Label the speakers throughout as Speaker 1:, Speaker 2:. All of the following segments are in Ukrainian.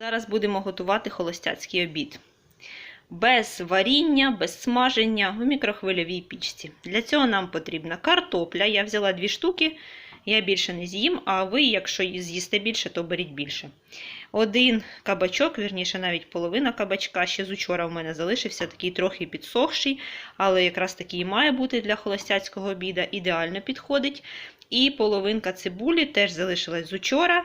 Speaker 1: Зараз будемо готувати холостяцький обід. Без варіння, без смаження в мікрохвильовій пічці. Для цього нам потрібна картопля. Я взяла дві штуки, я більше не з'їм, а ви, якщо з'їсте більше, то беріть більше. Один кабачок, вірніше, навіть половина кабачка. Ще з учора в мене залишився такий трохи підсохший, але якраз такий має бути для холостяцького обіда, ідеально підходить. І половинка цибулі теж залишилась з учора.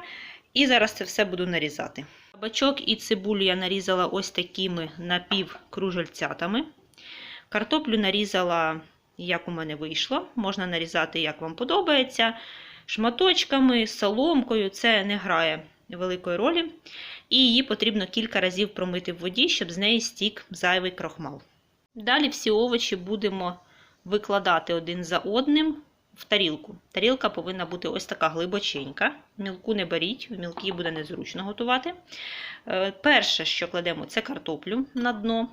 Speaker 1: І зараз це все буду нарізати. Кабачок і цибулю я нарізала ось такими напівкружельцятами. Картоплю нарізала, як у мене вийшло. Можна нарізати, як вам подобається. Шматочками, соломкою, це не грає великої ролі. І її потрібно кілька разів промити в воді, щоб з неї стік зайвий крохмал. Далі всі овочі будемо викладати один за одним в тарілку. Тарілка повинна бути ось така глибоченька. Мілку не беріть, в мілкій буде незручно готувати. Е, Перше, що кладемо, це картоплю на дно.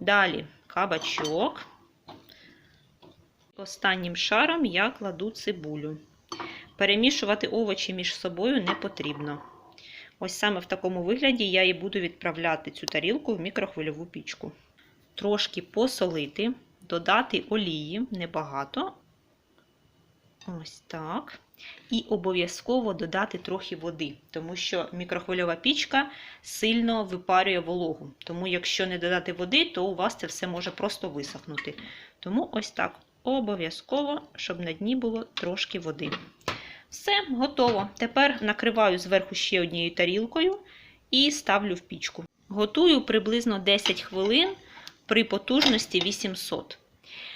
Speaker 1: Далі кабачок. Останнім шаром я кладу цибулю. Перемішувати овочі між собою не потрібно. Ось саме в такому вигляді я і буду відправляти цю тарілку в мікрохвильову пічку. Трошки посолити, додати олії, небагато. Ось так. І обов'язково додати трохи води, тому що мікрохвильова пічка сильно випарює вологу. Тому, якщо не додати води, то у вас це все може просто висохнути. Тому ось так. Обов'язково, щоб на дні було трошки води. Все, готово. Тепер накриваю зверху ще однією тарілкою і ставлю в пічку. Готую приблизно 10 хвилин при потужності 800.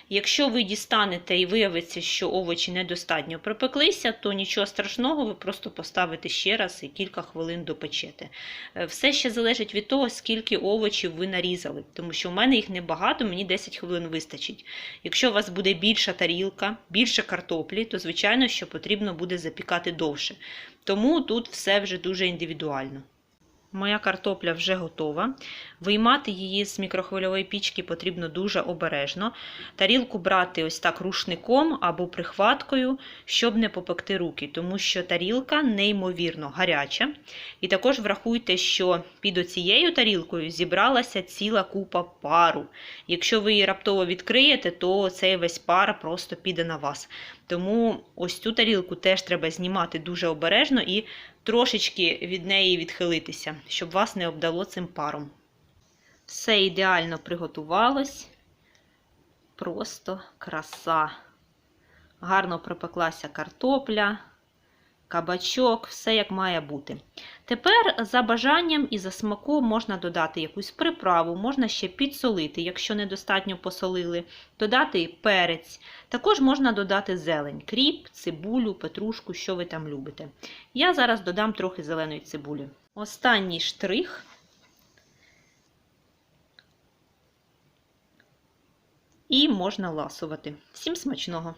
Speaker 1: Якщо ви дістанете і виявиться, що овочі недостатньо припеклися, то нічого страшного, ви просто поставите ще раз і кілька хвилин допечете. Е, Все ще залежить від того, скільки овочів ви нарізали, тому що в мене їх небагато, мені 10 хвилин вистачить. Якщо у вас буде більша тарілка, більше картоплі, то звичайно, що потрібно буде запікати довше. Тому тут все вже дуже індивідуально. Моя картопля вже готова. Виймати її з мікрохвильової пічки потрібно дуже обережно. Тарілку брати ось так рушником або прихваткою, щоб не попекти руки, тому що тарілка неймовірно гаряча. І також врахуйте, що під оцією тарілкою зібралася ціла купа пару. Якщо ви її раптово відкриєте, то цей весь пар просто піде на вас. Тому ось цю тарілку теж треба знімати дуже обережно і трошечки від неї відхилитися, щоб вас не обдало цим паром. Все ідеально приготувалось. Просто краса. Гарно пропеклася картопля, кабачок, все як має бути. Тепер за бажанням і за смаком можна додати якусь приправу, можна ще підсолити, якщо недостатньо посолили, додати перець. Також можна додати зелень, кріп, цибулю, петрушку, що ви там любите. Я зараз додам трохи зеленої цибулі. Останній штрих. І можна ласувати. Всім смачного!